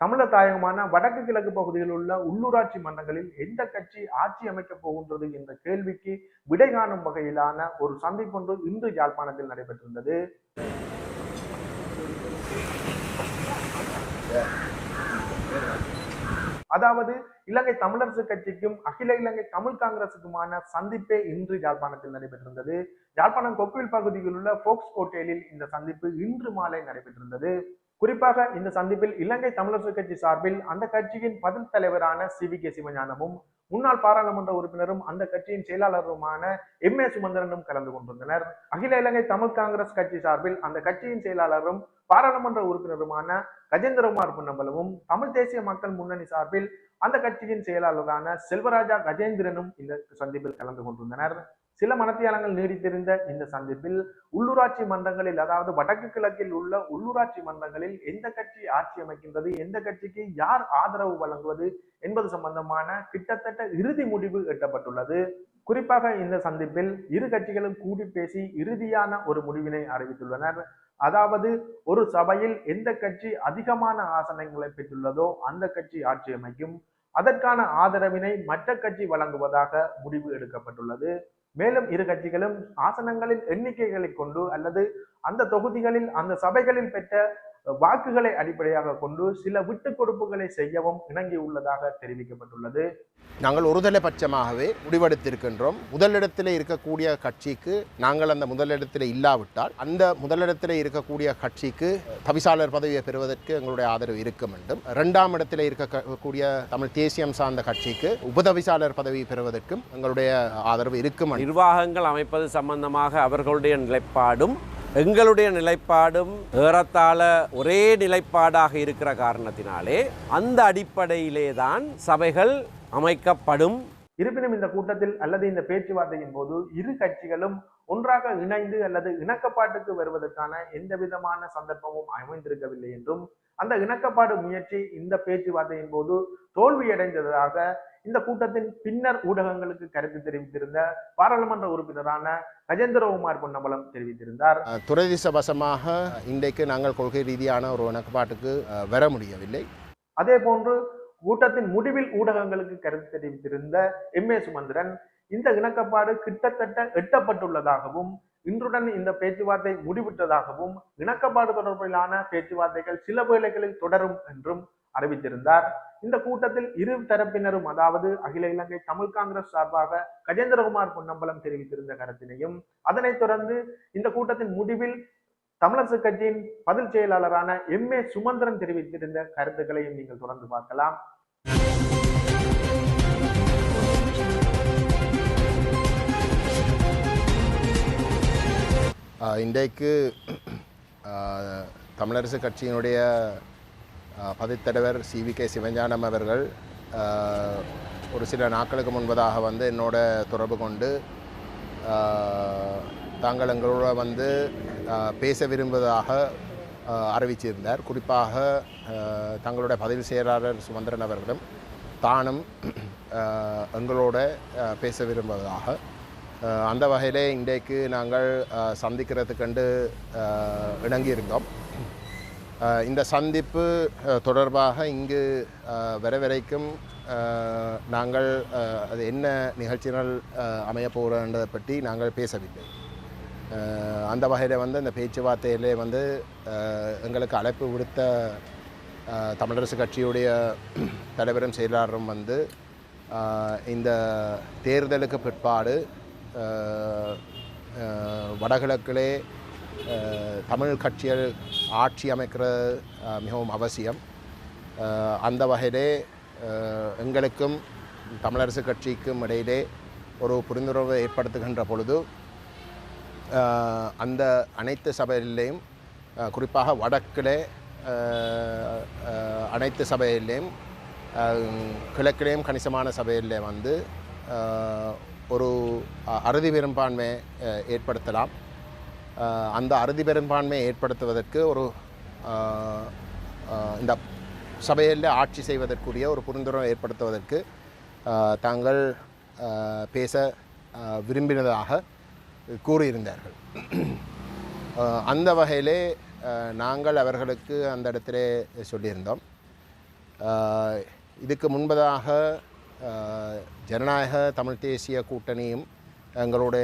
தமிழர் தாயகமான வடக்கு கிழக்கு பகுதியில் உள்ள உள்ளூராட்சி மன்றங்களில் எந்த கட்சி ஆட்சி அமைக்கப் போகின்றது என்ற கேள்விக்கு விடை காணும் வகையிலான ஒரு சந்திப்பொன்று இன்று யாழ்ப்பாணத்தில் நடைபெற்றிருந்தது. அதாவது இலங்கை தமிழரசு கட்சிக்கும் அகில இலங்கை தமிழ் காங்கிரசுக்குமான சந்திப்பே இன்று யாழ்ப்பாணத்தில் நடைபெற்றிருந்தது. யாழ்ப்பாணம் கொக்குவில் பகுதியில் உள்ள போக்ஸ் கோட்டேலில் இந்த சந்திப்பு இன்று மாலை நடைபெற்றிருந்தது. குறிப்பாக இந்த சந்திப்பில் இலங்கை தமிழரசு கட்சி சார்பில் அந்த கட்சியின் பதில் தலைவரான சி வி கே சிவஞானமும் முன்னாள் பாராளுமன்ற உறுப்பினரும் அந்த கட்சியின் செயலாளருமான எம் ஏ சுமந்திரனும் கலந்து கொண்டிருந்தனர். அகில இலங்கை தமிழ் காங்கிரஸ் கட்சி சார்பில் அந்த கட்சியின் செயலாளரும் பாராளுமன்ற உறுப்பினருமான கஜேந்திரகுமார் பொன்னம்பலமும் தமிழ் தேசிய மக்கள் முன்னணி சார்பில் அந்த கட்சியின் செயலாளரான செல்வராஜா கஜேந்திரனும் இந்த சந்திப்பில் கலந்து கொண்டிருந்தனர். சில மனத்தியாலங்கள் நீடித்திருந்த இந்த சந்திப்பில் உள்ளூராட்சி மன்றங்களில் அதாவது வடக்கு கிழக்கில் உள்ள உள்ளூராட்சி மன்றங்களில் எந்த கட்சி ஆட்சி அமைக்கின்றது எந்த கட்சிக்கு யார் ஆதரவு வழங்குவது என்பது சம்பந்தமான கிட்டத்தட்ட இறுதி முடிவு எட்டப்பட்டுள்ளது. குறிப்பாக இந்த சந்திப்பில் இரு கட்சிகளும் கூடி பேசி இறுதியான ஒரு முடிவினை அறிவித்துள்ளனர். அதாவது ஒரு சபையில் எந்த கட்சி அதிகமான ஆசனங்களை பெற்றுள்ளதோ அந்த கட்சி ஆட்சி அமைக்கும். அதற்கான ஆதரவினை மற்ற கட்சி வழங்குவதாக முடிவு எடுக்கப்பட்டுள்ளது. மேலும் இரு கட்சிகளும் ஆசனங்களின் எண்ணிக்கைகளை கொண்டு அல்லது அந்த தொகுதிகளில் அந்த சபைகளில் பெற்ற வாக்குகளை அடிப்படையாக கொண்டு சில விட்டுக் கொடுப்புகளை செய்யவும் இணங்கியுள்ளதாக தெரிவிக்கப்பட்டுள்ளது. நாங்கள் ஒருதலை பட்சமாகவே முடிவெடுத்திருக்கின்றோம். முதலிடத்தில் இருக்கக்கூடிய கட்சிக்கு நாங்கள் அந்த முதலிடத்தில் இல்லாவிட்டால் அந்த முதலிடத்தில் இருக்கக்கூடிய கட்சிக்கு தவிசாளர் பதவியை பெறுவதற்கு எங்களுடைய ஆதரவு இருக்கும் என்றும் இரண்டாம் இடத்தில் இருக்கக்கூடிய தமிழ் தேசியம் சார்ந்த கட்சிக்கு உபதவிசாளர் பதவி பெறுவதற்கும் எங்களுடைய ஆதரவு இருக்கும் என்றும். நிர்வாகங்கள் அமைப்பது சம்பந்தமாக அவர்களுடைய நிலைப்பாடும் எங்களுடைய நிலைப்பாடும் ஏறத்தாழ ஒரே நிலைப்பாடாக இருக்கிற காரணத்தினாலே அந்த அடிப்படையிலே தான் சபைகள் அமைக்கப்படும். இருப்பினும் இந்த கூட்டத்தில் அல்லது இந்த பேச்சுவார்த்தையின் போது இரு கட்சிகளும் ஒன்றாக இணைந்து அல்லது இணக்கப்பாட்டுக்கு வருவதற்கான எந்த விதமான சந்தர்ப்பமும் அமைந்திருக்கவில்லை என்றும் அந்த இணக்கப்பாடு முயற்சி இந்த பேச்சுவார்த்தையின் போது தோல்வியடைந்ததாக இந்த கூட்டத்தின் பின்னர் ஊடகங்களுக்கு கருத்து தெரிவித்திருந்த பாராளுமன்ற உறுப்பினரான கஜேந்திரகுமார் பொன்னம்பலம் தெரிவித்திருந்தார். அஹ், துரதிர்ஷ்டவசமாக இன்றைக்கு நாங்கள் கொள்கை ரீதியான ஒரு இணக்கப்பாட்டுக்கு அஹ், வர முடியவில்லை. அதே போன்று கூட்டத்தின் முடிவில் ஊடகங்களுக்கு கருத்து தெரிவித்திருந்த எம் ஏ சுமந்திரன் இந்த இணக்கப்பாடு கிட்டத்தட்ட எட்டப்பட்டுள்ளதாகவும் இன்றுடன் இந்த பேச்சுவார்த்தை முடிவிட்டதாகவும் இணக்கப்பாடு தொடர்பிலான பேச்சுவார்த்தைகள் சில வேளைகளில் தொடரும் என்றும் அறிவித்திருந்தார். இந்த கூட்டத்தில் இரு தரப்பினரும் அதாவது அகில இலங்கை தமிழ் காங்கிரஸ் சார்பாக கஜேந்திரகுமார் பொன்னம்பலம் தெரிவித்திருந்த கருத்தினையும் அதனைத் தொடர்ந்து இந்த கூட்டத்தின் முடிவில் தமிழரசு கட்சியின் பதில் செயலாளரான எம் ஏ சுமந்திரன் தெரிவித்திருந்த கருத்துக்களையும் நீங்கள் தொடர்ந்து பார்க்கலாம். இன்றைக்கு தமிழரசுக் தமிழரசு கட்சியினுடைய பதித்தலைவர் சி வி கே சிவஞானம் அவர்கள் ஒரு சில நாட்களுக்கு முன்பதாக வந்து என்னோட தொடர்பு கொண்டு தாங்கள் எங்களோட வந்து பேச விரும்புவதாக அறிவிச்சிருந்தார். குறிப்பாக தங்களுடைய பதவி செயலாளர் சுமந்திரன் அவர்களும் தானும் எங்களோட பேச விரும்புவதாக. அந்த வகையிலே இன்றைக்கு நாங்கள் சந்திக்கிறதுக்கண்டு இணங்கியிருந்தோம். இந்த சந்திப்பு தொடர்பாக இங்கு வர வரைக்கும் நாங்கள் அது என்ன நிகழ்ச்சிகள் அமைய போகிறன்றதை பற்றி நாங்கள் பேசவில்லை. அந்த வகையில் வந்து இந்த பேச்சுவார்த்தையிலே வந்து எங்களுக்கு அழைப்பு விடுத்த தமிழரசு கட்சியுடைய தலைவரும் செயலாளரும் வந்து இந்த தேர்தலுக்கு பிற்பாடு வடகிழக்கிலே தமிழ் கட்சிகள் ஆட்சி அமைக்கிறது மிகவும் அவசியம். அந்த வகையிலே எங்களுக்கும் தமிழரசு கட்சிக்கும் இடையிலே ஒரு புரிந்துணர்வு ஏற்படுத்துகின்ற பொழுது அந்த அனைத்து சபையிலையும் குறிப்பாக வடக்கிலே அனைத்து சபையிலேயும் கிழக்கிலேயும் கணிசமான சபையிலே வந்து ஒரு அறுதி பெரும்பான்மை ஏற்படுத்தலாம். அந்த அறுதி பெரும்பான்மையை ஏற்படுத்துவதற்கு ஒரு இந்த சபையில் ஆட்சி செய்வதற்குரிய ஒரு புரிந்துணர்வை ஏற்படுத்துவதற்கு தாங்கள் பேச விரும்பினதாக கூறியிருந்தார்கள். அந்த வகையிலே நாங்கள் அவர்களுக்கு அந்த இடத்திலே சொல்லியிருந்தோம். இதுக்கு முன்பதாக ஜனநாயக தமிழ் தேசிய கூட்டணியும் எங்களோட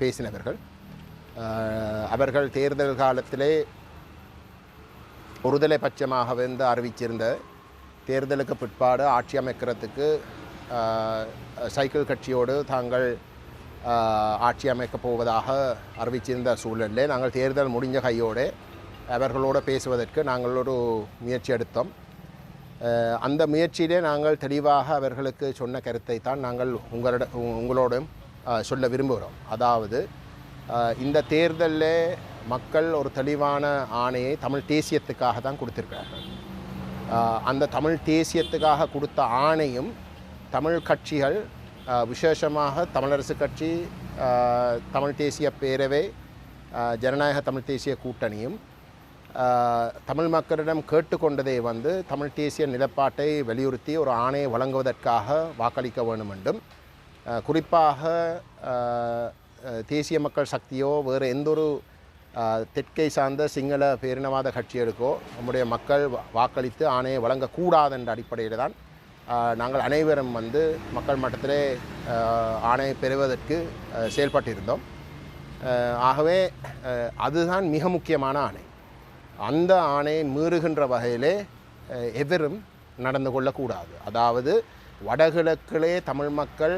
பேசினவர்கள். அவர்கள் தேர்தல் காலத்திலே ஒருதலை பட்சமாக வந்து அறிவிச்சிருந்த தேர்தலுக்கு பிற்பாடு ஆட்சி அமைக்கிறதுக்கு சைக்கிள் கட்சியோடு தாங்கள் ஆட்சி அமைக்கப் போவதாக அறிவிச்சிருந்த சூழலில் நாங்கள் தேர்தல் முடிஞ்ச கையோடு அவர்களோடு பேசுவதற்கு நாங்கள் ஒரு முயற்சி எடுத்தோம். அந்த முயற்சியிலே நாங்கள் தெளிவாக அவர்களுக்கு சொன்ன கருத்தை தான் நாங்கள் உங்களோட உங்களோடும் சொல்ல விரும்புகிறோம். அதாவது இந்த தேர்தலில் மக்கள் ஒரு தெளிவான ஆணையை தமிழ் தேசியத்துக்காக தான் கொடுத்திருக்கிறார்கள். அந்த தமிழ் தேசியத்துக்காக கொடுத்த ஆணையும் தமிழ் கட்சிகள் விசேஷமாக தமிழரசு கட்சி தமிழ் தேசிய பேரவை ஜனநாயக தமிழ் தேசிய கூட்டணியும் தமிழ் மக்களிடம் கேட்டுக்கொண்டதை வந்து தமிழ் தேசிய நிலப்பாட்டை வலியுறுத்தி ஒரு ஆணையை வழங்குவதற்காக வாக்களிக்க வேண்டும் என்றும் குறிப்பாக தேசிய மக்கள் சக்தியோ வேறு எந்த ஒரு தெற்கை சார்ந்த சிங்கள பேரினவாத கட்சிகளுக்கோ நம்முடைய மக்கள் வா- வாக்களித்து ஆணையை வழங்கக்கூடாது என்ற அடிப்படையில் தான் நாங்கள் அனைவரும் வந்து மக்கள் மட்டத்திலே ஆணையை பெறுவதற்கு செயல்பட்டிருந்தோம். ஆகவே அதுதான் மிக முக்கியமான ஆணை. அந்த ஆணையை மீறுகின்ற வகையிலே எவரும் நடந்து கொள்ளக்கூடாது. அதாவது வடகிழக்கிலே தமிழ் மக்கள்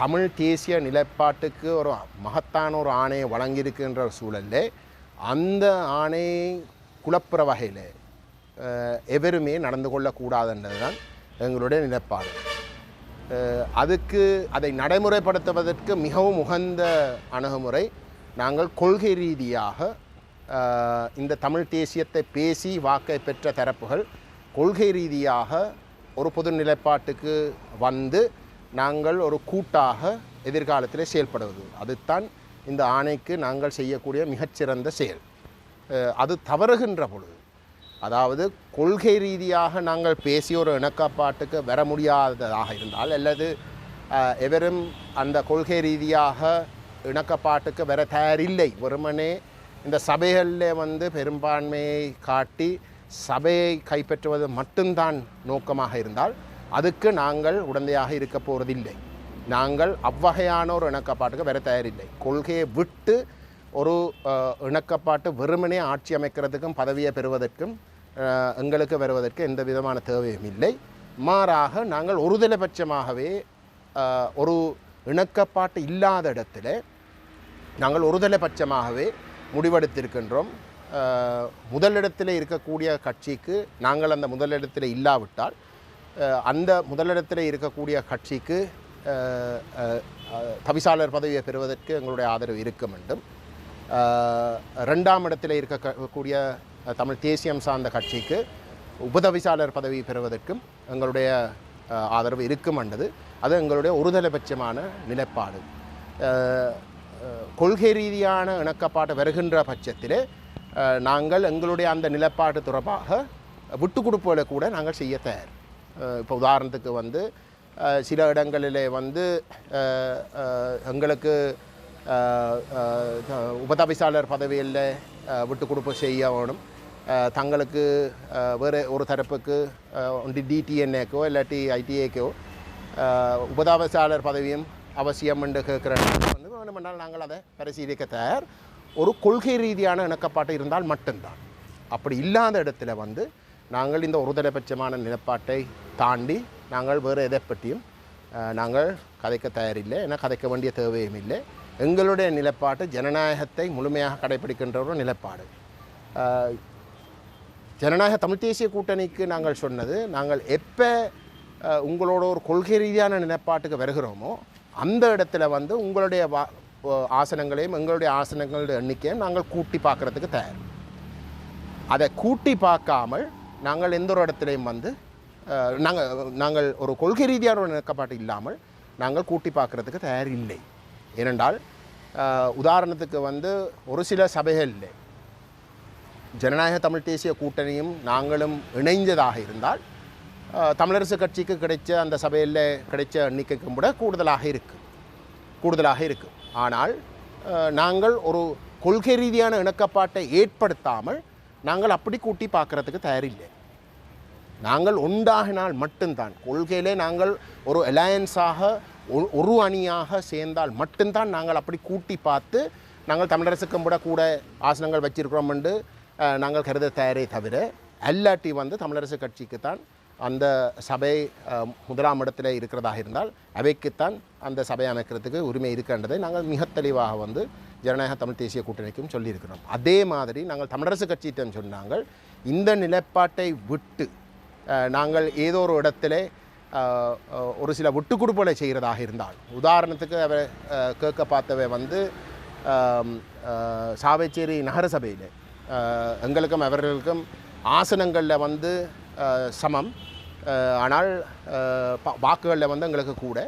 தமிழ் தேசிய நிலைப்பாட்டுக்கு ஒரு மகத்தான ஒரு ஆணையை வழங்கியிருக்கின்ற சூழலில் அந்த ஆணையை குழப்புற வகையில் எவருமே நடந்து கொள்ளக்கூடாதுன்றது தான் எங்களுடைய நிலைப்பாடு. அதுக்கு அதை நடைமுறைப்படுத்துவதற்கு மிகவும் உகந்த அணுகுமுறை நாங்கள் கொள்கை ரீதியாக இந்த தமிழ் தேசியத்தை பேசி வாக்கை பெற்ற தரப்புகள் கொள்கை ரீதியாக ஒரு பொது நிலைப்பாட்டுக்கு வந்து நாங்கள் ஒரு கூட்டாக எதிர்காலத்தில் செயல்படுவது. அதுதான் இந்த ஆணைக்கு நாங்கள் செய்யக்கூடிய மிகச்சிறந்த செயல். அது தவறுகின்ற பொழுது அதாவது கொள்கை ரீதியாக நாங்கள் பேசிய ஒரு இணக்கப்பாட்டுக்கு வர முடியாததாக இருந்தால் அல்லது எவரும் அந்த கொள்கை ரீதியாக இணக்கப்பாட்டுக்கு வர தயாரில்லை. வெறுமனே இந்த சபைகளில் வந்து பெரும்பான்மையை காட்டி சபையை கைப்பற்றுவது மட்டும்தான் நோக்கமாக இருந்தால் அதுக்கு நாங்கள் உடந்தையாக இருக்க போவதில்லை நாங்கள் அவ்வகையான ஒரு இணக்கப்பாட்டுக்கு வர தயாரில்லை. கொள்கையை விட்டு ஒரு இணக்கப்பாட்டு வெறுமனே ஆட்சி அமைக்கிறதுக்கும் பதவியை பெறுவதற்கும் எங்களுக்கு வருவதற்கு எந்த விதமான தேவையும் இல்லை. மாறாக நாங்கள் ஒருதலைபட்சமாகவே ஒரு இணக்கப்பாட்டு இல்லாத இடத்துல நாங்கள் ஒருதலைபட்சமாகவே முடிவெடுத்திருக்கின்றோம். முதலிடத்தில் இருக்கக்கூடிய கட்சிக்கு நாங்கள் அந்த முதலிடத்தில் இல்லாவிட்டால் அந்த முதலிடத்தில் இருக்கக்கூடிய கட்சிக்கு தவிசாளர் பதவியை பெறுவதற்கு எங்களுடைய ஆதரவு இருக்கும் என்றும் ரெண்டாம் இடத்தில் இருக்கக்கூடிய தமிழ் தேசியம் சார்ந்த கட்சிக்கு உபதவிசாளர் பதவி பெறுவதற்கும் எங்களுடைய ஆதரவு இருக்கும் என்றது அது எங்களுடைய ஒருதலைபட்சமான நிலைப்பாடு. கொள்கை ரீதியான இணக்கப்பாடு வருகின்ற பட்சத்திலே நாங்கள் எங்களுடைய அந்த நிலைப்பாடு தொடர்பாக விட்டு கொடுப்புகளை கூட நாங்கள் செய்ய தயார். இப்போ உதாரணத்துக்கு வந்து சில இடங்களிலே வந்து எங்களுக்கு உபதவிசாளர் பதவியில் விட்டு கொடுப்பு செய்ய வேணும் தங்களுக்கு வேறு ஒரு தரப்புக்கு ஒன்று டிடிஎன்ஏக்கோ இல்லாட்டி ஐடிஏக்கோ உபதவிசாளர் பதவியும் அவசியம் என்று கேட்குற வந்து வேணுமென்றால் நாங்கள் அதை பரிசீலிக்க தயார். ஒரு கொள்கை ரீதியான இணக்கப்பாட்டு இருந்தால் மட்டும்தான். அப்படி இல்லாத இடத்துல வந்து நாங்கள் இந்த ஒருதலைபட்சமான நிலப்பாட்டை தாண்டி நாங்கள் வேறு எதை பற்றியும் நாங்கள் கதைக்க தயாரில்லை ஏன்னா கதைக்க வேண்டிய தேவையும் இல்லை. எங்களுடைய நிலப்பாட்டு ஜனநாயகத்தை முழுமையாக கடைபிடிக்கின்ற ஒரு நிலப்பாடு. ஜனநாயக தமிழ் தேசிய கூட்டணிக்கு நாங்கள் சொன்னது நாங்கள் எப்போ உங்களோட ஒரு கொள்கை ரீதியான நிலைப்பாட்டுக்கு வருகிறோமோ அந்த இடத்துல வந்து உங்களுடைய வா ஆசனங்களையும் எங்களுடைய ஆசனங்களுடைய எண்ணிக்கையும் நாங்கள் கூட்டி பார்க்குறதுக்கு தயார். அதை கூட்டி பார்க்காமல் நாங்கள் எந்த ஒரு இடத்துலையும் வந்து நாங்கள் நாங்கள் ஒரு கொள்கை ரீதியான ஒரு நிற்கப்பாட்டு இல்லாமல் நாங்கள் கூட்டி பார்க்குறதுக்கு தயார் இல்லை ஏனென்றால் உதாரணத்துக்கு வந்து ஒரு சில சபைகளில் ஜனநாயக தமிழ் தேசிய கூட்டணியும் நாங்களும் இணைந்ததாக இருந்தால் தமிழரசு கட்சிக்கு கிடைச்ச அந்த சபையில் கிடைச்ச எண்ணிக்கைக்கும் கூட கூடுதலாக இருக்குது கூடுதலாக இருக்குது ஆனால் நாங்கள் ஒரு கொள்கை ரீதியான இணக்கப்பாட்டை ஏற்படுத்தாமல் நாங்கள் அப்படி கூட்டி பார்க்குறதுக்கு தயாரில்லை. நாங்கள் உண்டாகினால் மட்டும்தான். கொள்கையிலே நாங்கள் ஒரு அலையன்ஸாக ஒரு- ஒரு அணியாக சேர்ந்தால் மட்டும்தான் நாங்கள் அப்படி கூட்டி பார்த்து நாங்கள் தமிழரசுக்கும் கூட கூட ஆசனங்கள் வச்சிருக்கிறோம் என்று நாங்கள் கருத தயாரே தவிர அல்லாட்டி வந்து தமிழரசு கட்சிக்கு தான் அந்த சபை முதலாம் இடத்துல இருக்கிறதாக இருந்தால் அவைக்குத்தான் அந்த சபை அமைக்கிறதுக்கு உரிமை இருக்கின்றதை நாங்கள் மிக தெளிவாக வந்து ஜனநாயக தமிழ் தேசிய கூட்டணிக்கும் சொல்லியிருக்கிறோம். அதே மாதிரி நாங்கள் தமிழரசு கட்சியிட்டம் சொன்னாங்கள் இந்த நிலைப்பாட்டை விட்டு நாங்கள் ஏதோ ஒரு இடத்துல ஒரு சில விட்டு கொடுப்பலை செய்கிறதாக இருந்தால். உதாரணத்துக்கு அவர் கேட்க பார்த்தவை வந்து சாவேச்சேரி நகரசபையில் எங்களுக்கும் அவர்களுக்கும் ஆசனங்களில் வந்து சமம். ஆனால் வாக்குகளில் வந்து எங்களுக்கு கூட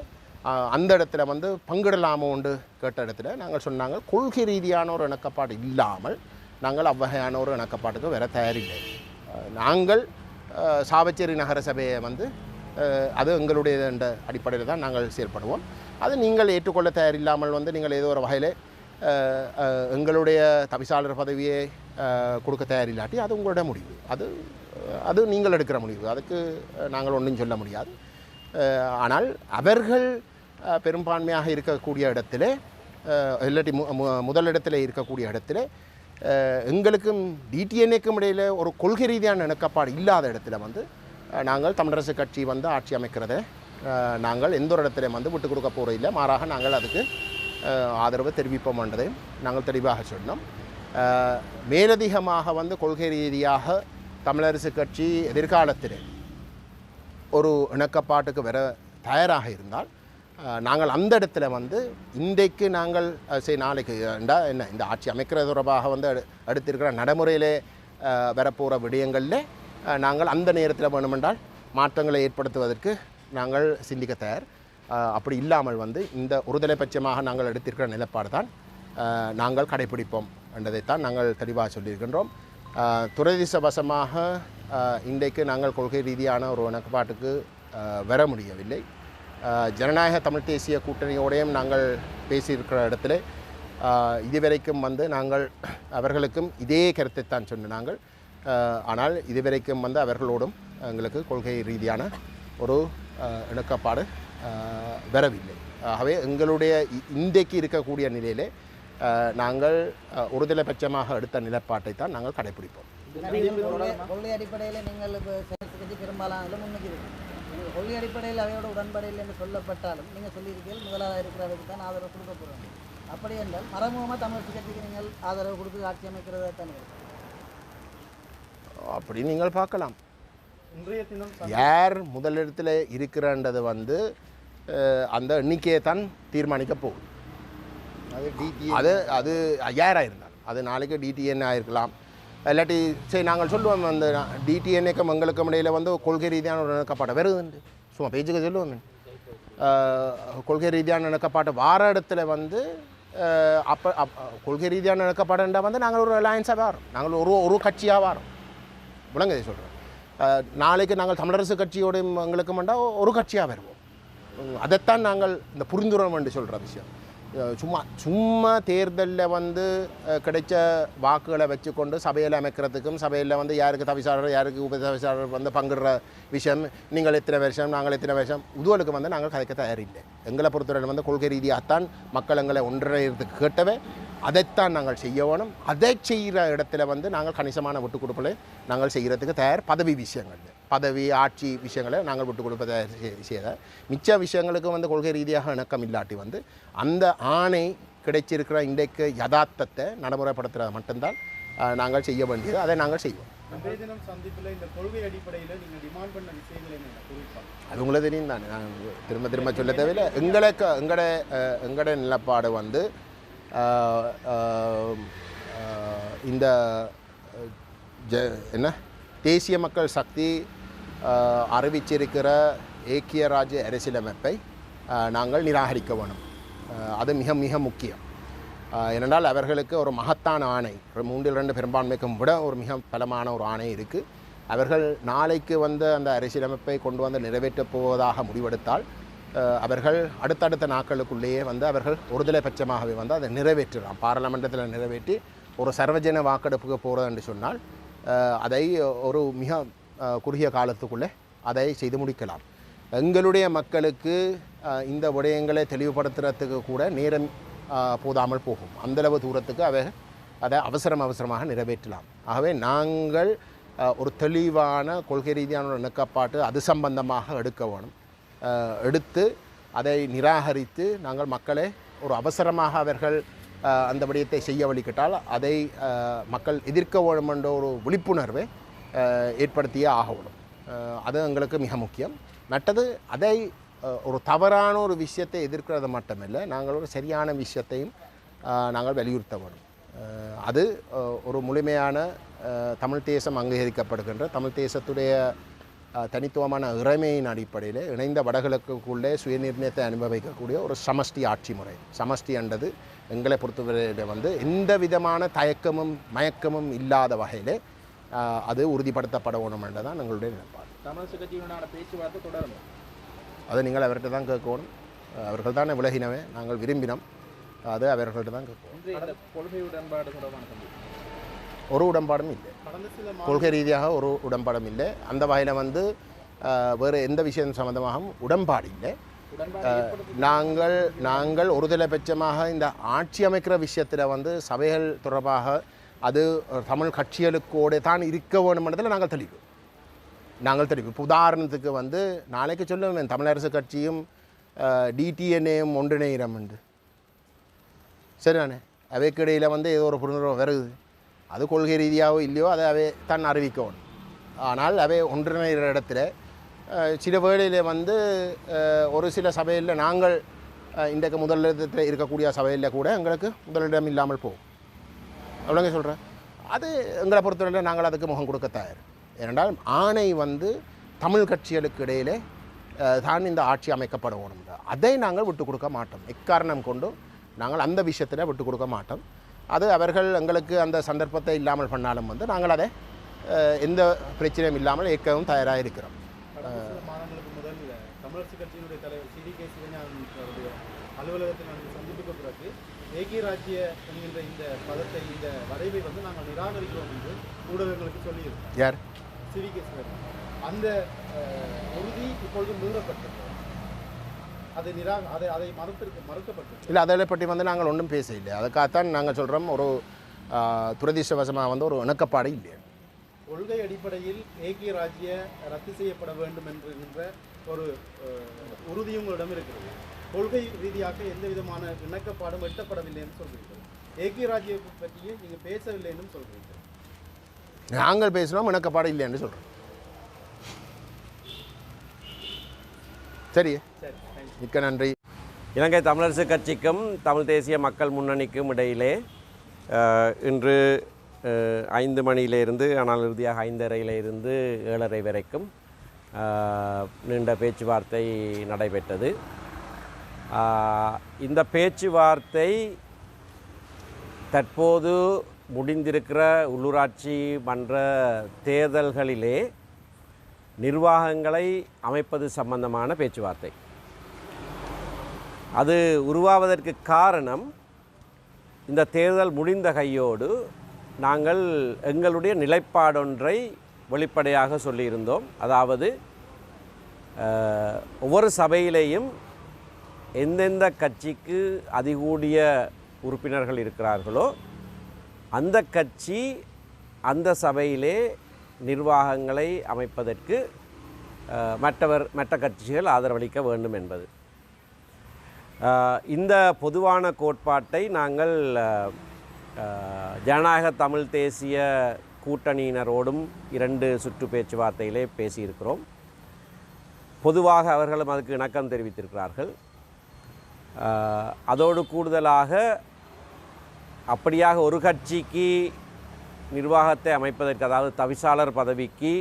அந்த இடத்துல வந்து பங்கிடலாமோண்டு கேட்ட இடத்துல நாங்கள் சொன்னாங்க கொள்கை ரீதியான ஒரு இணக்கப்பாடு இல்லாமல் நாங்கள் அவ்வகையான ஒரு இணக்கப்பாட்டுக்கு வர தயாரில்லை. நாங்கள் சாவச்சேரி நகர சபையை வந்து அது எங்களுடைய என்ற அடிப்படையில் தான் நாங்கள் செயல்படுவோம். அது நீங்கள் ஏற்றுக்கொள்ள தயாரில்லாமல் வந்து நீங்கள் ஏதோ ஒரு வகையில் எங்களுடைய தவிசாளர் பதவியை கொடுக்க தயாரில்லாட்டி அது உங்களோட முடிவு. அது அது நீங்கள் எடுக்கிற முடிவு. அதுக்கு நாங்கள் ஒன்றும் சொல்ல முடியாது. ஆனால் அவர்கள் பெரும்பான்மையாக இருக்கக்கூடிய இடத்திலே இல்லாட்டி மு மு- முதலிடத்தில் இருக்கக்கூடிய இடத்திலே எங்களுக்கும் டிடிஎன்ஏக்கும் இடையில் ஒரு கொள்கை ரீதியான இணக்கப்பாடு இல்லாத இடத்துல வந்து நாங்கள் தமிழரசு கட்சி வந்து ஆட்சி அமைக்கிறத நாங்கள் எந்த ஒரு இடத்துல வந்து விட்டு கொடுக்க போகிறோம் இல்லை மாறாக நாங்கள் அதுக்கு ஆதரவு தெரிவிப்போம் நாங்கள் தெளிவாக சொன்னோம். மேலதிகமாக வந்து கொள்கை ரீதியாக தமிழரசு கட்சி எதிர்காலத்தில் ஒரு இணக்கப்பாட்டுக்கு வர தயாராக இருந்தால் நாங்கள் அந்த இடத்துல வந்து இன்றைக்கு நாங்கள் சரி நாளைக்கு ஏண்டா என்ன இந்த ஆட்சி அமைக்கிறது தொடர்பாக வந்து அடு- நடைமுறையிலே வரப்போகிற விடயங்களில் நாங்கள் அந்த நேரத்தில் வேணுமென்றால் மாற்றங்களை ஏற்படுத்துவதற்கு நாங்கள் சிந்திக்க தயார். அப்படி இல்லாமல் வந்து இந்த ஒருதலை பட்சமாக நாங்கள் எடுத்திருக்கிற நிலைப்பாடு தான் நாங்கள் கடைபிடிப்போம் என்றதைத்தான் நாங்கள் தெளிவாக சொல்லியிருக்கின்றோம். துரதிசவசமாக இன்றைக்கு நாங்கள் கொள்கை ரீதியான ஒரு இணக்கப்பாட்டுக்கு வர முடியவில்லை. ஜனநாயக தமிழ் தேசிய கூட்டணியோடையும் நாங்கள் பேசியிருக்கிற இடத்துல இதுவரைக்கும் வந்து நாங்கள் அவர்களுக்கும் இதே கருத்தை தான் சொன்ன நாங்கள். ஆனால் இதுவரைக்கும் வந்து அவர்களோடும் எங்களுக்கு கொள்கை ரீதியான ஒரு இணக்கப்பாடு வரவில்லை. ஆகவே எங்களுடைய இ- இன்றைக்கு இருக்கக்கூடிய நிலையிலே நாங்கள் ஒருதலைபட்சமாக ஒருதலை பட்சமாக எடுத்த நிலப்பாட்டை தான் நாங்கள் கடைபிடிப்போம் கொள்கை- அடிப்படையில் நீங்கள் பெரும்பாலான முன்னுக்கு கொள்கை அடிப்படையில் அவையோட உடன்படையில் என்று சொல்லப்பட்டாலும் நீங்கள் சொல்லியிருக்கீர்கள் முதலாக இருக்கிறவருக்கு தான் ஆதரவு கொடுக்க போகிறோம் அப்படி என்றால் மறைமுகமாக தமிழ் கட்சிக்கு நீங்கள் ஆதரவு கொடுத்து ஆட்சி அமைக்கிறதா தானே? அப்படி நீங்கள் பார்க்கலாம். இன்றைய தினம் யார் முதலிடத்தில் இருக்கிறன்றது வந்து அந்த எண்ணிக்கையை தான் தீர்மானிக்க போகுது. அது டிடி அது அது யாராக இருந்தால் அது நாளைக்கு டிடிஎன் ஆயிருக்கலாம். இல்லாட்டி சரி நாங்கள் சொல்லுவோம் அந்த டிடிஎன்ஏக்கும் எங்களுக்கும் இடையில் வந்து கொள்கை ரீதியான ஒரு இணக்கப்பாட்டை வருதுண்டு சும்மா பேஜுக்கு சொல்லுவோம். கொள்கை ரீதியான இணக்கப்பாட்டை வார இடத்துல வந்து அப்போ அப் கொள்கை ரீதியான இணக்கப்பாடுன்றா வந்து நாங்கள் ஒரு அலையன்ஸாக வரோம். நாங்கள் ஒரு ஒரு கட்சியாக வரோம். விளங்குதை சொல்கிறேன் நாளைக்கு நாங்கள் தமிழரசு கட்சியோடையும் எங்களுக்கு வேண்டா ஒரு கட்சியாக வருவோம். அதைத்தான் நாங்கள் இந்த புரிந்துணர்வு என்று சொல்கிற விஷயம். சும்மா சும்மா தேர்தலில் வந்து கிடைச்ச வாக்குகளை வச்சுக்கொண்டு சபையில் அமைக்கிறதுக்கும் சபையில் வந்து யாருக்கு தவிசாளர் யாருக்கு உப தவிசாளர் வந்து பங்கிடுற விஷயம் நீங்கள் இத்தனை வருஷம் நாங்கள் இத்தனை வருஷம் உதுவலுக்கு வந்து நாங்கள் கதைக்க தயாரில்லை எங்களை பொறுத்தவரை வந்து கொள்கை ரீதியாகத்தான் மக்கள் எங்களை ஒன்றிணையத்துக்கு கேட்டவே அதைத்தான் நாங்கள் செய்ய வேணும் அதை செய்கிற இடத்துல வந்து நாங்கள் கணிசமான விட்டு கொடுப்பலை நாங்கள் செய்கிறதுக்கு தயார் பதவி விஷயங்கள் பதவி ஆட்சி விஷயங்களை நாங்கள் விட்டு கொடுப்ப தயார் செய்- செய்த மிச்ச விஷயங்களுக்கு வந்து கொள்கை ரீதியாக இணக்கம் இல்லாட்டி வந்து அந்த ஆணை கிடைச்சிருக்கிற இன்றைக்கு யதார்த்தத்தை நடைமுறைப்படுத்துறது மட்டும்தான் நாங்கள் செய்ய வேண்டியது. அதை நாங்கள் செய்வோம். நீங்கள் அது உங்களுக்கு தெரியும் தானே. நான் திரும்ப திரும்ப சொல்ல தேவையில்லை. எங்களுக்கு எங்களோட எங்களோட நிலப்பாடு வந்து இந்த என்ன? தேசிய மக்கள் சக்தி அறிவிச்சிருக்கிற ஏக்கிய ராஜ்ய அரசியலமைப்பை நாங்கள் நிராகரிக்க வேணும். அது மிக மிக முக்கியம். ஏனென்றால் அவர்களுக்கு ஒரு மகத்தான ஆணை ஒரு மூன்றில் ரெண்டு பெரும்பான்மைக்கும் விட ஒரு மிக பலமான ஒரு ஆணை இருக்குது அவர்கள் நாளைக்கு வந்து அந்த அரசியலமைப்பை கொண்டு வந்து நிறைவேற்றப் போவதாக முடிவெடுத்தால் அவர்கள் அடுத்தடுத்த நாட்களுக்குள்ளேயே வந்து அவர்கள் ஒருதலை பட்சமாகவே வந்து அதை நிறைவேற்றலாம். பாராளுமன்றத்தில் நிறைவேற்றி ஒரு சர்வஜன வாக்கெடுப்புக்கு போகிறது என்று சொன்னால் அதை ஒரு மிக குறுகிய காலத்துக்குள்ளே அதை செய்து முடிக்கலாம். எங்களுடைய மக்களுக்கு இந்த விடயங்களை தெளிவுபடுத்துறதுக்கு கூட நேரம் போதாமல் போகும். அந்தளவு தூரத்துக்கு அவை அதை அவசரம் அவசரமாக நிறைவேற்றலாம். ஆகவே நாங்கள் ஒரு தெளிவான கொள்கை ரீதியான ஒரு இணக்கப்பாட்டு அது சம்பந்தமாக எடுக்க வேணும். எடுத்து அதை நிராகரித்து நாங்கள் மக்களை ஒரு அவசரமாக அவர்கள் அந்த விடயத்தை செய்ய வழிக்கிட்டால் அதை மக்கள் எதிர்க்க வேண்டும் என்ற ஒரு விழிப்புணர்வை ஏற்படுத்தியே ஆகணும். அது எங்களுக்கு மிக முக்கியம். மற்றது அதை ஒரு தவறான ஒரு விஷயத்தை எதிர்க்கிறது மட்டுமில்லை நாங்கள் ஒரு சரியான விஷயத்தையும் நாங்கள் வலியுறுத்த வேணும் அது ஒரு முழுமையான தமிழ் தேசம் அங்கீகரிக்கப்படுகின்ற தமிழ் தேசத்துடைய தனித்துவமான இறைமையின் அடிப்படையில் இணைந்த வடகிழக்குக்குள்ளே சுயநிர்ணயத்தை அனுபவிக்கக்கூடிய ஒரு சமஷ்டி ஆட்சி முறை. சமஷ்டி என்றது எங்களை பொறுத்தவரையில் வந்து எந்த விதமான தயக்கமும் மயக்கமும் இல்லாத வகையிலே அது உறுதிப்படுத்தப்பட வேணும் என்றதான் எங்களுடைய நிலைப்பாடு தமிழரசு கட்சியினுடைய பேச்சுவார்த்தை தொடரும். அதை நீங்கள் அவர்கிட்ட தான் கேட்கணும். அவர்கள் தானே விலகினவே நாங்கள் விரும்பினோம். அது அவர்கள்ட்ட தான் கேட்கணும். கொள்கை உடன்பாடு ஒரு உடன்பாடும் இல்லை. கொள்கை ரீதியாக ஒரு உடன்பாடும் இல்லை. அந்த வகையில் வந்து வேறு எந்த விஷயம் சம்மந்தமாகவும் உடன்பாடு இல்லை. நாங்கள் நாங்கள் ஒருதலைபட்சமாக இந்த ஆட்சி அமைக்கிற விஷயத்தில் வந்து சபைகள் தொடர்பாக அது தமிழ் கட்சிகளுக்கோடு தான் இருக்க வேணுமென்றதில் நாங்கள் தெளிவு. நாங்கள் தெளிவு. இப்போ உதாரணத்துக்கு வந்து நாளைக்கு சொல்லுவேன் தமிழரசு கட்சியும் டிடிஎன்ஏயும் ஒன்றிணைகிறோம் என்று. சரிதானே? அவைக்கிடையில் வந்து ஏதோ ஒரு புரிந்துணர்வு வருது. அது கொள்கை ரீதியாகவோ இல்லையோ அதை அவை தான் அறிவிக்கணும் ஆனால் அவை ஒன்றிணைகிற இடத்துல சில வேளையில் வந்து ஒரு சில சபையில் நாங்கள் இன்றைக்கு முதலிடத்தில் இருக்கக்கூடிய சபையில் கூட எங்களுக்கு முதலிடம் இல்லாமல் போகும். அவ்வளோங்க சொல்கிறேன் அது எங்களை பொறுத்தவரையில் நாங்கள் அதுக்கு முகம் கொடுக்க தயார். ஏனென்றால் ஆணை வந்து தமிழ் கட்சிகளுக்கு இடையிலே தான் இந்த ஆட்சி அமைக்கப்படணும். அதை நாங்கள் விட்டு கொடுக்க மாட்டோம். எக்காரணம் கொண்டும் நாங்கள் அந்த விஷயத்தில் விட்டு கொடுக்க மாட்டோம். அது அவர்கள் எங்களுக்கு அந்த சந்தர்ப்பத்தை இல்லாமல் பண்ணாலும் வந்து நாங்கள் அதை எந்த பிரச்சனையும் இல்லாமல் இயக்கவும் தயாராக இருக்கிறோம். அலுவலகத்தில் ஏகிய ராஜ்ய என்கின்ற இந்த பதத்தை இந்த வரைவை வந்து நாங்கள் நிராகரிக்கிறோம் என்று ஊடகங்களுக்கு சொல்லியிருக்கோம் யார்? சி டி கே சிவஞானன் அந்த உறுதி இப்பொழுது மீறப்பட்டது அதை நிரா அதை அதை மறுத்திருக்க மறுக்கப்பட்டது இல்லை அதை பற்றி வந்து நாங்கள் ஒன்றும் பேச இல்லை அதுக்காகத்தான் நாங்கள் சொல்கிறோம் ஒரு துரதிர்ஷ்டவசமாக வந்து ஒரு இணக்கப்பாடு இல்லை. கொள்கை அடிப்படையில் ஏகிய ராஜ்ய ரத்து செய்யப்பட வேண்டும் என்கின்ற ஒரு அஹ், உறுதி உங்களிடம் இருக்கிறது. கொள்கை ரீதியாக எந்த விதமான இணக்கப்பாடும் எட்டப்படவில்லை என்று சொல்கிறீர்கள். ஏகிய ராஜ்யத்தை பற்றியே நீங்கள் பேசவில்லை என்றும் சொல்கிறீர்கள். நாங்கள் பேசினோம் இணக்கப்பாடு இல்லை என்று சொல்கிறோம் சரி. மிக்க நன்றி. இலங்கை தமிழரசு கட்சிக்கும் தமிழ் தேசிய மக்கள் முன்னணிக்கும் இடையிலே இன்று ஐந்து மணியிலிருந்து ஆனால் இறுதியாக ஐந்தரையில இருந்து ஏழரை வரைக்கும் நீண்ட பேச்சுவார்த்தை நடைபெற்றது. இந்த பேச்சுவார்த்தை தற்போது முடிந்திருக்கிற உள்ளூராட்சி மன்ற தேர்தல்களிலே நிர்வாகங்களை அமைப்பது சம்பந்தமான பேச்சுவார்த்தை. அது உருவாவதற்கு காரணம் இந்த தேர்தல் முடிந்த கையோடு நாங்கள் எங்களுடைய நிலைப்பாடொன்றை வெளிப்படையாக சொல்லியிருந்தோம். அதாவது ஒவ்வொரு சபையிலேயும் எந்தெந்த கட்சிக்கு அதிகூடிய உறுப்பினர்கள் இருக்கிறார்களோ அந்த கட்சி அந்த சபையிலே நிர்வாகங்களை அமைப்பதற்கு மற்றவர் மற்ற கட்சிகள் ஆதரவளிக்க வேண்டும் என்பது. இந்த பொதுவான கோட்பாட்டை நாங்கள் ஜனநாயக தமிழ் தேசிய கூட்டணியினரோடும் இரண்டு சுற்று பேச்சுவார்த்தையிலே பேசியிருக்கிறோம். பொதுவாக அவர்களும் அதுக்கு இணக்கம் தெரிவித்திருக்கிறார்கள். அதோடு கூடுதலாக அப்படியாக ஒரு கட்சிக்கு நிர்வாகத்தை அமைப்பதற்கு அதாவது தவிசாளர் பதவிக்கு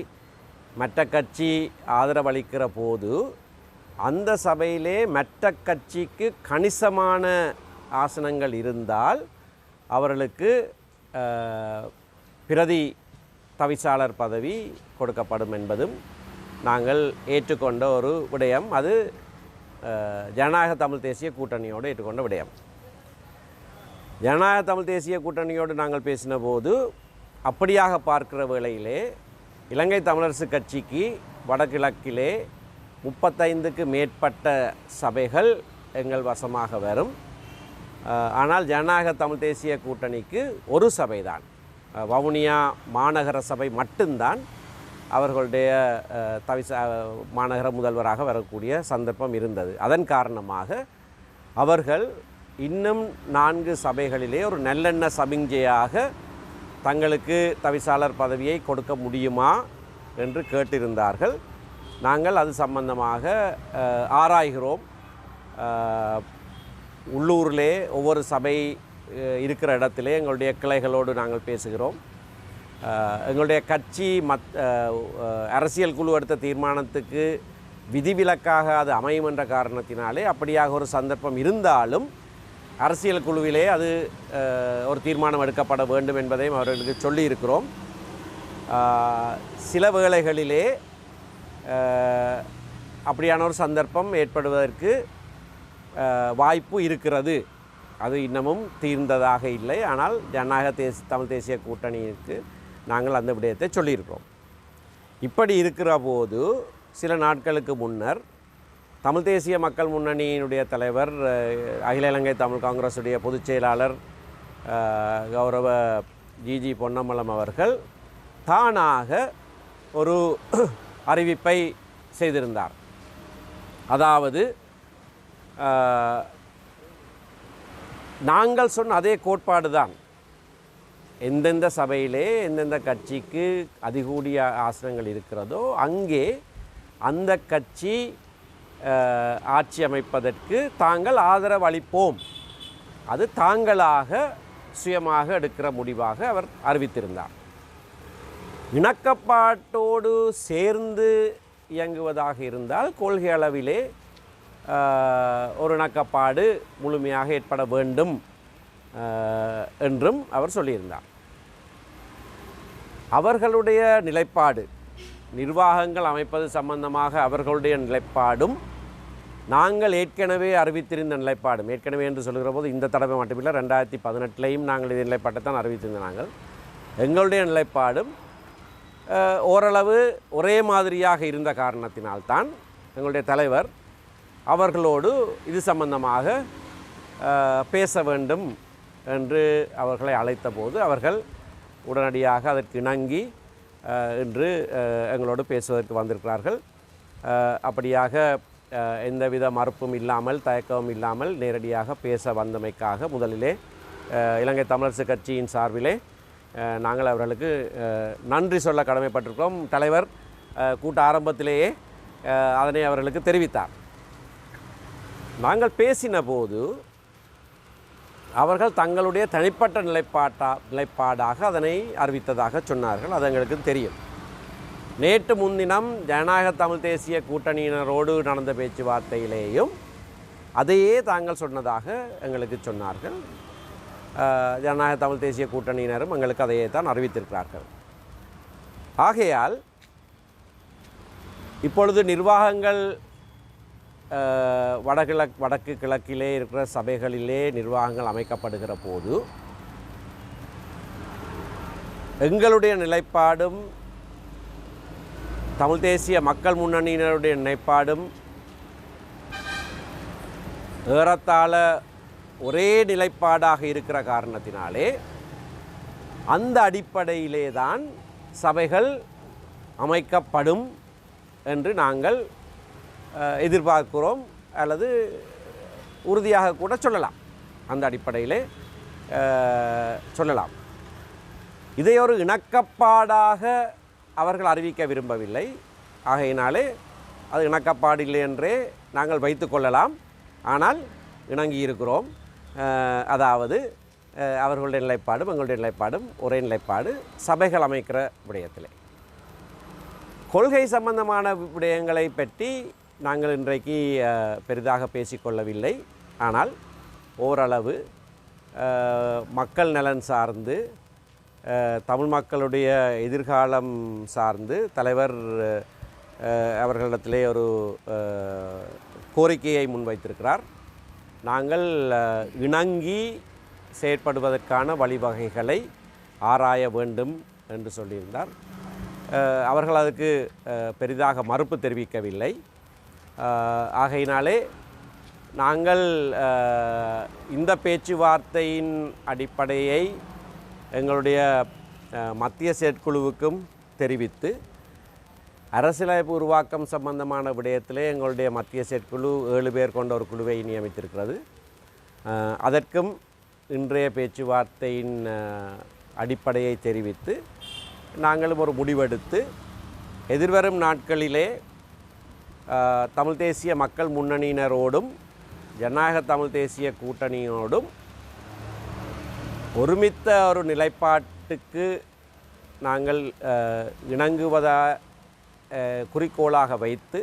மற்ற கட்சி ஆதரவளிக்கிற போது அந்த சபையிலே மற்ற கட்சிக்கு கணிசமான ஆசனங்கள் இருந்தால் அவர்களுக்கு பிரதி தவிசாளர் பதவி கொடுக்கப்படும் என்பதும் நாங்கள் ஏற்றுக்கொண்ட ஒரு விடயம். அது ஜனநாயக தமிழ் தேசிய கூட்டணியோடு ஏற்றுக்கொண்ட விடயம். ஜனநாயக தமிழ் தேசிய கூட்டணியோடு நாங்கள் பேசின போது அப்படியாக பார்க்கிற வேளையிலே இலங்கை தமிழரசு கட்சிக்கு வடகிழக்கிலே முப்பத்தைந்துக்கு மேற்பட்ட சபைகள் எங்கள் வசமாக வரும். ஆனால் ஜனநாயக தமிழ் தேசிய கூட்டணிக்கு ஒரு சபைதான். வவுனியா மாநகர சபை மட்டும்தான். அவர்களுடைய தவிச மாநகர முதல்வராக வரக்கூடிய சந்தர்ப்பம் இருந்தது. அதன் காரணமாக அவர்கள் இன்னும் நான்கு சபைகளிலே ஒரு நல்லெண்ண சமிஞ்சையாக தங்களுக்கு தவிசாளர் பதவியை கொடுக்க முடியுமா என்று கேட்டிருந்தார்கள். நாங்கள் அது சம்பந்தமாக ஆராய்கிறோம். உள்ளூரிலே ஒவ்வொரு சபை இருக்கிற இடத்திலே எங்களுடைய கிளைகளோடு நாங்கள் பேசுகிறோம். எங்களுடைய கட்சி மத் அரசியல் குழு எடுத்த தீர்மானத்துக்கு விதிவிலக்காக அது அமையும் என்ற காரணத்தினாலே அப்படியாக ஒரு சந்தர்ப்பம் இருந்தாலும் அரசியல் குழுவிலே அது ஒரு தீர்மானம் எடுக்கப்பட வேண்டும் என்பதையும் அவர்களுக்கு சொல்லியிருக்கிறோம். சில வேளைகளிலே அப்படியான ஒரு சந்தர்ப்பம் ஏற்படுவதற்கு வாய்ப்பு இருக்கிறது. அது இன்னமும் தீர்ந்ததாக இல்லை. ஆனால் ஜனநாயக தேச தமிழ் தேசிய கூட்டணிக்கு நாங்கள் அந்த விடயத்தை சொல்லியிருக்கிறோம். இப்படி இருக்கிற போது சில நாட்களுக்கு முன்னர் தமிழ் தேசிய மக்கள் முன்னணியினுடைய தலைவர் அகில இலங்கை தமிழ் காங்கிரஸுடைய பொதுச் செயலாளர் கௌரவ ஜிஜி பொன்னம்பலம் அவர்கள் தானாக ஒரு அறிவிப்பை செய்திருந்தார். அதாவது நாங்கள் சொன்ன அதே கோட்பாடு தான். எந்தெந்த சபையிலே எந்தெந்த கட்சிக்கு அதிகூடிய ஆசனங்கள் இருக்கிறதோ அங்கே அந்த கட்சி ஆட்சி அமைப்பதற்கு தாங்கள் ஆதரவு அளிப்போம். அது தாங்களாக சுயமாக எடுக்கிற முடிவாக அவர் அறிவித்திருந்தார். இணக்கப்பாட்டோடு சேர்ந்து இயங்குவதாக இருந்தால் கொள்கை அளவிலே ஒரு இணக்கப்பாடு முழுமையாக ஏற்பட வேண்டும். என்றும் அவர் சொல்லியிருந்தார். அவர்களுடைய நிலைப்பாடு நிர்வாகங்கள் அமைப்பது சம்பந்தமாக அவர்களுடைய நிலைப்பாடும் நாங்கள் ஏற்கனவே அறிவித்திருந்த நிலைப்பாடும் ஏற்கனவே என்று சொல்கிற போது இந்த தடவை மட்டுமில்லை ரெண்டாயிரத்தி பதினெட்டுலேயும் நாங்கள் இந்த நிலைப்பாட்டை தான் அறிவித்திருந்த நாங்கள். எங்களுடைய நிலைப்பாடும் ஓரளவு ஒரே மாதிரியாக இருந்த காரணத்தினால்தான் எங்களுடைய தலைவர் அவர்களோடு இது சம்பந்தமாக பேச வேண்டும் என்று அவர்களை அழைத்த போது அவர்கள் உடனடியாக அதற்கு இணங்கி என்று எங்களோடு பேசுவதற்கு வந்திருக்கிறார்கள். அப்படியாக எந்தவித மறுப்பும் இல்லாமல் தயக்கமும் இல்லாமல் நேரடியாக பேச வந்தமைக்காக முதலிலே இலங்கை தமிழரசு கட்சியின் சார்பிலே நாங்கள் அவர்களுக்கு நன்றி சொல்ல கடமைப்பட்டிருக்கிறோம். தலைவர் கூட்ட ஆரம்பத்திலேயே அதனை அவர்களுக்கு தெரிவித்தார். நாங்கள் பேசின போது அவர்கள் தங்களுடைய தனிப்பட்ட நிலைப்பாட்டா நிலைப்பாடாக அதனை அறிவித்ததாக சொன்னார்கள். அது எங்களுக்கு தெரியும். நேற்று முன்தினம் ஜனநாயக தமிழ் தேசிய கூட்டணியினரோடு நடந்த பேச்சுவார்த்தையிலேயும் அதையே தாங்கள் சொன்னதாக எங்களுக்கு சொன்னார்கள். ஜனநாயக தமிழ் தேசிய கூட்டணியினரும் எங்களுக்கு அதையே தான் அறிவித்திருக்கிறார்கள். ஆகையால் இப்பொழுது நிர்வாகங்கள் வடகிழக் வடக்கு கிழக்கிலே இருக்கிற சபைகளிலே நிர்வாகங்கள் அமைக்கப்படுகிற போது எங்களுடைய நிலைப்பாடும் தமிழ் தேசிய மக்கள் முன்னணியினருடைய நிலைப்பாடும் ஏறத்தாழ ஒரே நிலைப்பாடாக இருக்கிற காரணத்தினாலே அந்த அடிப்படையிலே தான் சபைகள் அமைக்கப்படும் என்று நாங்கள் எதிர்பார்க்கிறோம் அல்லது உறுதியாக கூட சொல்லலாம். அந்த அடிப்படையில் சொல்லலாம். இதை ஒரு இணக்கப்பாடாக அவர்கள் அறிவிக்க விரும்பவில்லை. ஆகையினாலே அது இணக்கப்பாடு இல்லை என்றே நாங்கள் வைத்துக்கொள்ளலாம் ஆனால் இணங்கி இருக்கிறோம். அதாவது அவர்களுடைய நிலைப்பாடும் எங்களுடைய நிலைப்பாடும் ஒரே நிலைப்பாடு சபைகள் அமைக்கிற விடயத்தில். கொள்கை சம்பந்தமான விடயங்களை பற்றி நாங்கள் இன்றைக்கு பெரிதாக பேசிக்கொள்ளவில்லை ஆனால் ஓரளவு மக்கள் நலன் சார்ந்து தமிழ் மக்களுடைய எதிர்காலம் சார்ந்து தலைவர் அவர்களிடத்திலே ஒரு கோரிக்கையை முன்வைத்திருக்கிறார். நாங்கள் இணங்கி செயற்படுவதற்கான வழிவகைகளை ஆராய வேண்டும் என்று சொல்லியிருந்தார். அவர்கள் அதுக்கு பெரிதாக மறுப்பு தெரிவிக்கவில்லை. ஆகையினாலே நாங்கள் இந்த பேச்சுவார்த்தையின் அடிப்படையை எங்களுடைய மத்திய செயற்குழுவுக்கும் தெரிவித்து அரசியலமைப்பு உருவாக்கம் சம்பந்தமான விடயத்திலே எங்களுடைய மத்திய செயற்குழு ஏழு பேர் கொண்ட ஒரு குழுவை நியமித்திருக்கிறது. அதற்கும் இன்றைய பேச்சுவார்த்தையின் அடிப்படையை தெரிவித்து நாங்களும் ஒரு முடிவெடுத்து எதிர்வரும் நாட்களிலே தமிழ் தேசிய மக்கள் முன்னணியினரோடும் ஜனநாயக தமிழ் தேசிய கூட்டணியோடும் ஒருமித்த ஒரு நிலைப்பாட்டுக்கு நாங்கள் இணங்குவதா குறிக்கோளாக வைத்து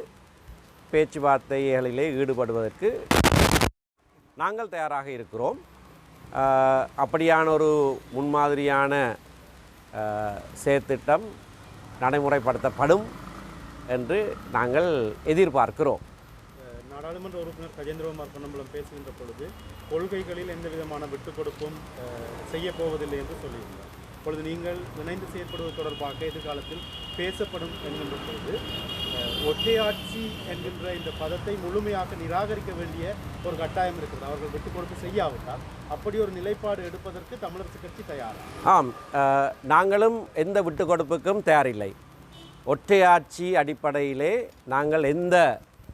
பேச்சுவார்த்தைகளிலே ஈடுபடுவதற்கு நாங்கள் தயாராக இருக்கிறோம். அப்படியான ஒரு முன்மாதிரியான செயற்திட்டம் நடைமுறைப்படுத்தப்படும். என்று நாங்கள் எதிர்பார்க்கிறோம். நாடாளுமன்ற உறுப்பினர் கஜேந்திரகுமார் பொன்னம்பலம் பேசுகின்ற பொழுது கொள்கைகளில் எந்த விதமான விட்டுக் கொடுப்பும் போவதில்லை என்று சொல்லியிருந்தார். இப்பொழுது நீங்கள் இணைந்து செயற்படுவது தொடர்பாக எதிர்காலத்தில் பேசப்படும் என்கின்ற பொழுது ஒற்றையாட்சி என்கின்ற இந்த பதத்தை முழுமையாக நிராகரிக்க வேண்டிய ஒரு கட்டாயம் இருக்கிறது. அவர்கள் விட்டுக் கொடுப்பு செய்யாவிட்டால் அப்படி ஒரு நிலைப்பாடு எடுப்பதற்கு தமிழரசு கட்சி தயாரா? ஆம் நாங்களும் எந்த விட்டுக் கொடுப்புக்கும் தயாரில்லை. ஒற்றையாட்சி அடிப்படையிலே நாங்கள் எந்த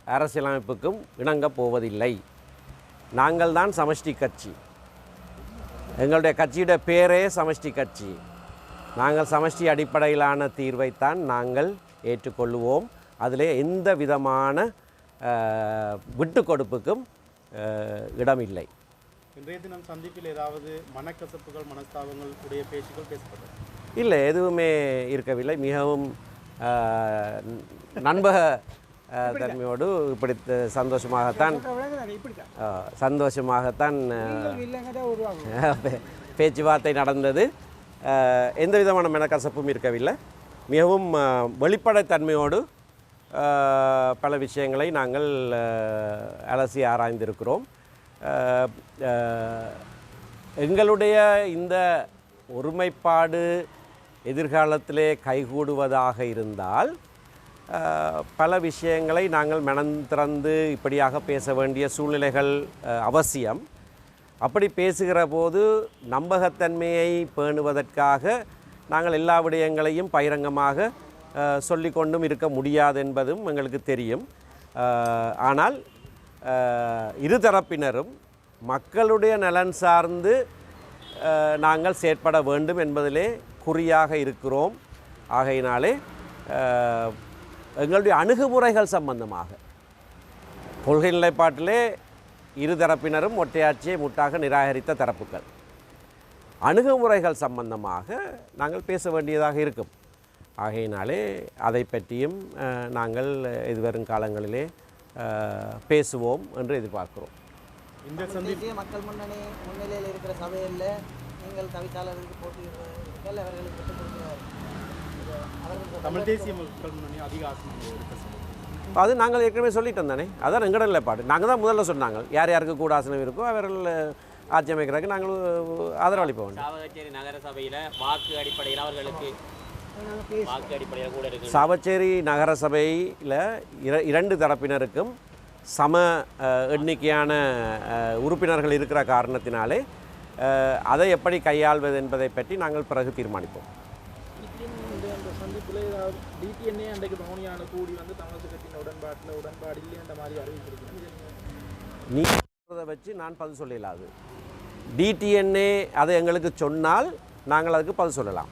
அரசியலமைப்புக்கும் இணங்கப் போவதில்லை. நாங்கள் தான் சமஷ்டி கட்சி. எங்களுடைய கட்சியுடைய பேரே சமஷ்டி கட்சி. நாங்கள் சமஷ்டி அடிப்படையிலான தீர்வைத்தான் நாங்கள் ஏற்றுக்கொள்ளுவோம். அதிலே எந்த விதமான அஹ், விட்டுக் கொடுப்புக்கும் இடமில்லை. இன்றைய தினம் சந்திப்பில் ஏதாவது மனக்கசப்புகள் மனஸ்தாபங்கள் உடைய பேச்சுக்கள் பேசப்பட்டது இல்லை எதுவுமே இருக்கவில்லை. மிகவும் நண்பக தன்மையோடு இப்படி சந்தோஷமாகத்தான் சந்தோஷமாகத்தான் பேச்சுவார்த்தை நடந்தது. எந்த விதமான மனக்கசப்பும் இருக்கவில்லை. மிகவும் வெளிப்படைத்தன்மையோடு பல விஷயங்களை நாங்கள் அலசி ஆராய்ந்திருக்கிறோம். எங்களுடைய இந்த ஒருமைப்பாடு எதிர்காலத்திலே கைகூடுவதாக இருந்தால் பல விஷயங்களை நாங்கள் மனந்திறந்து இப்படியாக பேச வேண்டிய சூழ்நிலைகள் அவசியம். அப்படி பேசுகிற போது நம்பகத்தன்மையை பேணுவதற்காக நாங்கள் எல்லா விடயங்களையும் பகிரங்கமாக சொல்லிக்கொண்டும் இருக்க முடியாது என்பதும் எங்களுக்கு தெரியும். ஆனால் இருதரப்பினரும் மக்களுடைய நலன் சார்ந்து நாங்கள் செயற்பட வேண்டும் என்பதிலே குறியாக இருக்கிறோம். ஆகையினாலே எங்களுடைய அணுகுமுறைகள் சம்பந்தமாக. கொள்கை நிலைப்பாட்டிலே இருதரப்பினரும் ஒற்றையாட்சியை முட்டாக நிராகரித்த தரப்புகள். அணுகுமுறைகள் சம்பந்தமாக நாங்கள் பேச வேண்டியதாக இருக்கும். ஆகையினாலே அதை பற்றியும் நாங்கள் எதிர்வரும் காலங்களிலே பேசுவோம் என்று எதிர்பார்க்கிறோம். இந்த சந்தி தேசிய மக்கள் முன்னணி முன்னிலையில் இருக்கிற சபையில் நீங்கள் தவிசாளருக்கு போட்டியிடுறீர்கள் அவர்களுக்கு விட்டுக் கொடுக்கிறார் தமிழ் தேசிய மக்கள் முன்னணி அதிக ஆசனம் அது நாங்கள் ஏற்கனவே சொல்லிட்டோம் தானே? அதான் எங்கட நிலைப்பாடு நாங்கள் தான் முதல்ல சொன்னாங்க. யார் யாருக்கு கூட ஆசனம் இருக்கோ அவர்கள் ஆட்சி அமைக்கிறதுக்கு நாங்கள் ஆதரவளிப்போம். சாவகச்சேரி நகர சபையில வாக்கு அடிப்படையில் அவர்களுக்கு வாக்கு அடிப்படையில் கூட இருக்கு. சாவச்சேரி நகரசபையில் இர இரண்டு தரப்பினருக்கும் சம எண்ணிக்கையான உறுப்பினர்கள் இருக்கிற காரணத்தினாலே அதை எப்படி கையாள்வது என்பதை பற்றி நாங்கள் பிறகு தீர்மானிப்போம். நீ சொல்றதை வச்சு நான் பதில் சொல்லலாது டிடிஎன்ஏ அதை எங்களுக்கு சொன்னால் நாங்கள் அதுக்கு பதில் சொல்லலாம்.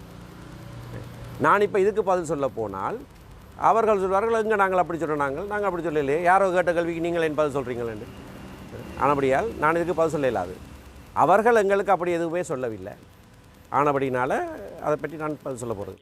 நான் இப்போ இதுக்கு பதில் சொல்ல போனால் அவர்கள் சொல்வார்கள் எங்கே நாங்கள் அப்படி சொல்கிறோம் நாங்கள் நாங்கள் அப்படி சொல்லலையே. யாரோ கேட்ட கேள்விக்கு நீங்கள் என் பதில் சொல்கிறீங்களேன்னு ஆனபடியால் நான் இதுக்கு பதில் சொல்லலாது அவர்கள் எங்களுக்கு அப்படி எதுவுமே சொல்லவில்லை. ஆனபடினால் அதை பற்றி நான் பதில் சொல்ல போகிறது